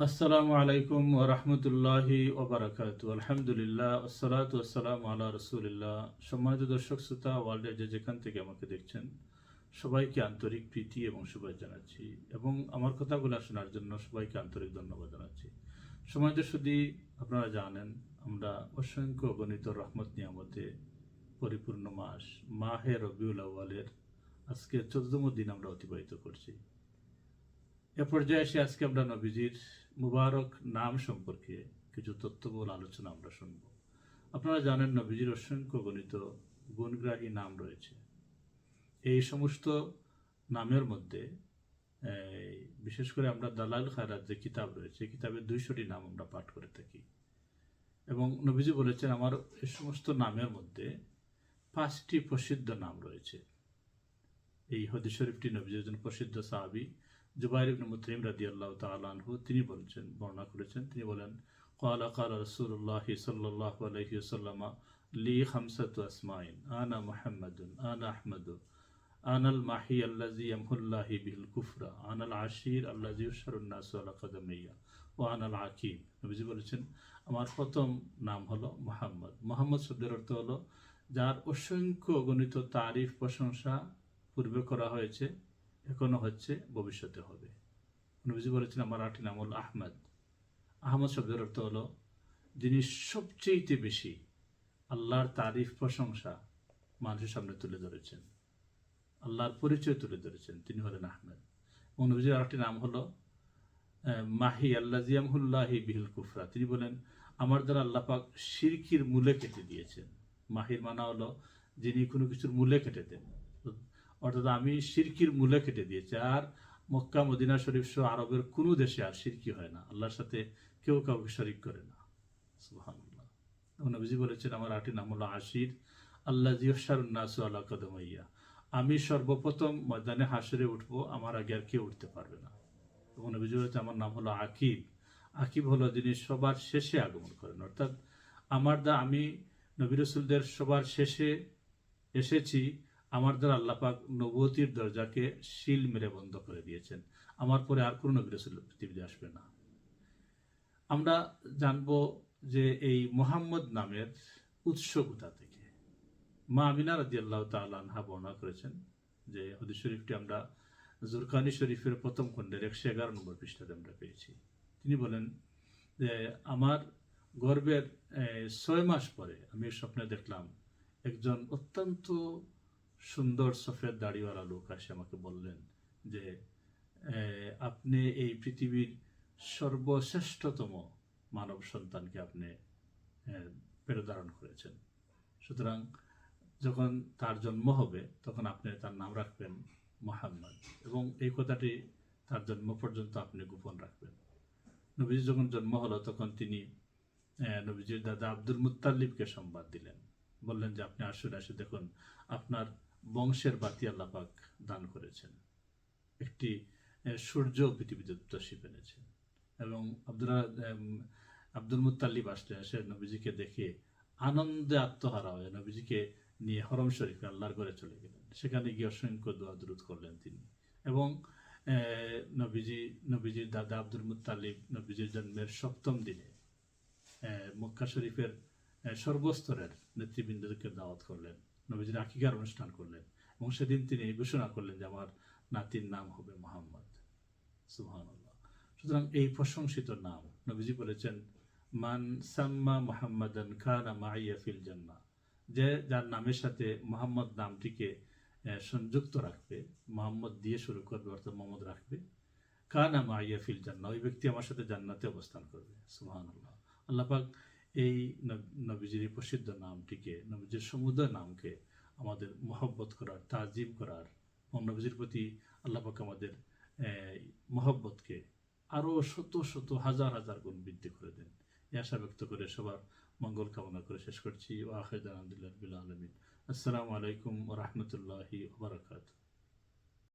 আসসালামু আলাইকুম ও রহমতুল্লাহি ওবরাকাত আলহামদুলিল্লাহ, আসসালাত আসসালাম আল্লাহ রসুলিল্লাহ। সম্মানিত দর্শক, শ্রোতা, ওয়ার্ল্ডের যে যেখান থেকে আমাকে দেখছেন, সবাইকে আন্তরিক প্রীতি এবং শুভেচ্ছা জানাচ্ছি এবং আমার কথাগুলো শোনার জন্য সবাইকে আন্তরিক ধন্যবাদ জানাচ্ছি। সম্মানিত শুধু আপনারা জানেন, আমরা অসংখ্য গণিত রহমত নিয়ামতে পরিপূর্ণ মাস, মাহে রবিউল আউ্বালের আজকে চোদ্দতম দিন আমরা অতিবাহিত করছি। এ পর্যায়ে এসে আজকে আমরা নবীজির মুবারক নাম সম্পর্কে কিছু তথ্যবল আলোচনা আমরা শুনব। আপনারা জানেন নবীজির অসংখ্য গণিত গুণগ্রাহী নাম রয়েছে। এই সমস্ত নামের মধ্যে বিশেষ করে আমরা দালাল খায়রাত যে কিতাব রয়েছে কিতাবের দুইশোটি নাম আমরা পাঠ করে থাকি। এবং নবীজি বলেছেন, আমার এই সমস্ত নামের মধ্যে পাঁচটি প্রসিদ্ধ নাম রয়েছে। এই হদি শরীফটি নবীজির একজন প্রসিদ্ধ সাহাবি জুবাইর ইবনে মুতরিম রাদিয়াল্লাহু তাআলা আনহু, তিনি বলছেন, বর্ণনা করেছেন, তিনি বলেন, ক্বালা ক্বালা রাসূলুল্লাহ সাল্লাল্লাহু আলাইহি ওয়াসাল্লাম, লি খামসাতু আসমাইন, আনা মুহাম্মাদুন, আনা আহমাদু আনা আল মাহি আল্লাযী ইয়ামহুল্লাহি বিল কুফরা আনা আল আশির আল্লাযী ইউশারুন নাসু আলা কাদামাইয়া, ওয়া আনা আল আকিম নবীজি বলেছেন, আমার প্রথম নাম হলো মোহাম্মদ। মোহাম্মদ শব্দের অর্থ হলো, যার অসংখ্য গণিত তারিফ প্রশংসা পূর্বে করা হয়েছে এখনও হচ্ছে, ভবিষ্যতে হবে। নবীজি বলেছেন, আমার আটটি নাম হল আহমদ। আহমদ শব্দের অর্থ হলো, যিনি সবচেয়ে বেশি আল্লাহর তারিফ, প্রশংসা মানুষের সামনে তুলে ধরেছেন। আল্লাহর পরিচয় তুলে ধরেছেন, তিনি হলেন আহমেদ। এবং নবীজির আরেকটি নাম হলো মাহি আল্লাহ জিয়ামহুল্লাহি বিহিল কুফরা। তিনি বলেন, আমার দ্বারা আল্লাহ পাক শিরকির মূলে কেটে দিয়েছেন। মাহির মানা হলো, যিনি কোনো কিছুর মূলে কেটে দেন। অর্থাৎ আমি সিরকির মূলে কেটে দিয়েছি। আর মক্কা, মদিনা শরীফ সহ আরবের কোনো দেশে আর সিরকি হয় না। আল্লাহর সাথে কেউ কাউকে শরিক করে না। নবীজি বলেছেন, আমার আটটি নাম হলো আশির। আল্লাহ জিয়সারুন্নাসু আল্লাহ কদমাইয়া। আমি সর্বপ্রথম ময়দানে হাসরে উঠবো, আমার আগে আর কেউ উঠতে পারবে না। এবং নবীজি বলেছে আমার নাম হলো আকিব। আকিব হলো যিনি সবার শেষে আগমন করেন। অর্থাৎ আমার দা, আমি নবী রসুলদের সবার শেষে এসেছি। আমার দ্বারা আল্লাপাক নবতির দরজাকে শিল মেরে বন্ধ করে দিয়েছেন। আমার পরে আর কোনো নবী রসুল পৃথিবীতে আসবে না। আমরা জানব যে এই মোহাম্মদ নামের উৎস কোথা থেকে। মা আমিনা রাজি আল্লাহ তালহা বর্ণনা করেছেন যে হদিস শরীফটি আমরা জুরকানি শরীফের প্রথম খণ্ডের একশো এগারো নম্বর পৃষ্ঠাতে আমরা পেয়েছি। তিনি বলেন যে, আমার গর্বের ছয় মাস পরে আমি স্বপ্নে দেখলাম একজন অত্যন্ত সুন্দর সফেদ দাড়িওয়ালা লোক আসে আমাকে বললেন যে আপনি এই পৃথিবীর সর্বশ্রেষ্ঠতম মানব সন্তানকে আপনি আহ, পেটে ধারণ করেছেন। সুতরাং যখন তার জন্ম হবে তখন আপনি তার নাম রাখবেন মোহাম্মদ এবং এই কথাটি তার জন্ম পর্যন্ত আপনি গোপন রাখবেন। নবীজি যখন জন্ম হলো তখন তিনি নবীজির দাদা আব্দুল মুত্তালিবকে সংবাদ দিলেন। বললেন যে আপনি আসুন এসে দেখুন আপনার বংশের বাতি আল্লাপাক দান করেছেন। একটি সূর্য পৃথিবীতে তশিফ এনেছেন এবং আব্দুল আব্দুল মুত্তালিব আসলে এসে নবীজিকে দেখে আনন্দে আত্মহারা হয়ে নবীজিকে নিয়ে হরম শরীফে আল্লাহর ঘরে চলে গেলেন। সেখানে গিয়ে অসংখ্য দোয়া দুরুদ করলেন তিনি। এবং নবীজি, নবীজির দাদা আব্দুল মুত্তালিব নবীজির জন্মের সপ্তম দিনে মক্কা শরীফের সর্বস্তরের নেতৃবৃন্দকে দাওয়াত করলেন। নবীজির আকিকার অনুষ্ঠান করলেন এবং সেদিন তিনি ঘোষণা করলেন যে আমার নাতির নাম হবে মোহাম্মদ। সুবহানাল্লাহ। সুতরাং এই প্রশংসিত নাম নবীজি বলেছেন, মান সাম্মা মোহাম্মদান খানা মাইয়া ফিল জান্নাহ। যে যার নামের সাথে মোহাম্মদ নামটিকে সংযুক্ত রাখবে, মোহাম্মদ দিয়ে শুরু করবে, অর্থাৎ মোহাম্মদ রাখবে, কানা মাইয়া ফিল জান্নাহ। ওই ব্যক্তি আমার সাথে জান্নাতে অবস্থান করবে। সুবহানাল্লাহ। আল্লাহ পাক এই নব- নবীজির প্রসিদ্ধ নামটিকে, নবীজির সমুদয় নামকে আমাদের মহব্বত করার, তাজিম করার, এবং নবীজির প্রতি আল্লাহ পাক আমাদের মহব্বতকে আরও শত শত, হাজার হাজার গুণ বৃদ্ধি করে দেন। এই আশা ব্যক্ত করে সবার মঙ্গল কামনা করে শেষ করছি। ওয়াহিদ আলহামদুলিল্লাহ আলমিন। আসসালামু আলাইকুম রহমতুল্লাহি ওবরাকাতু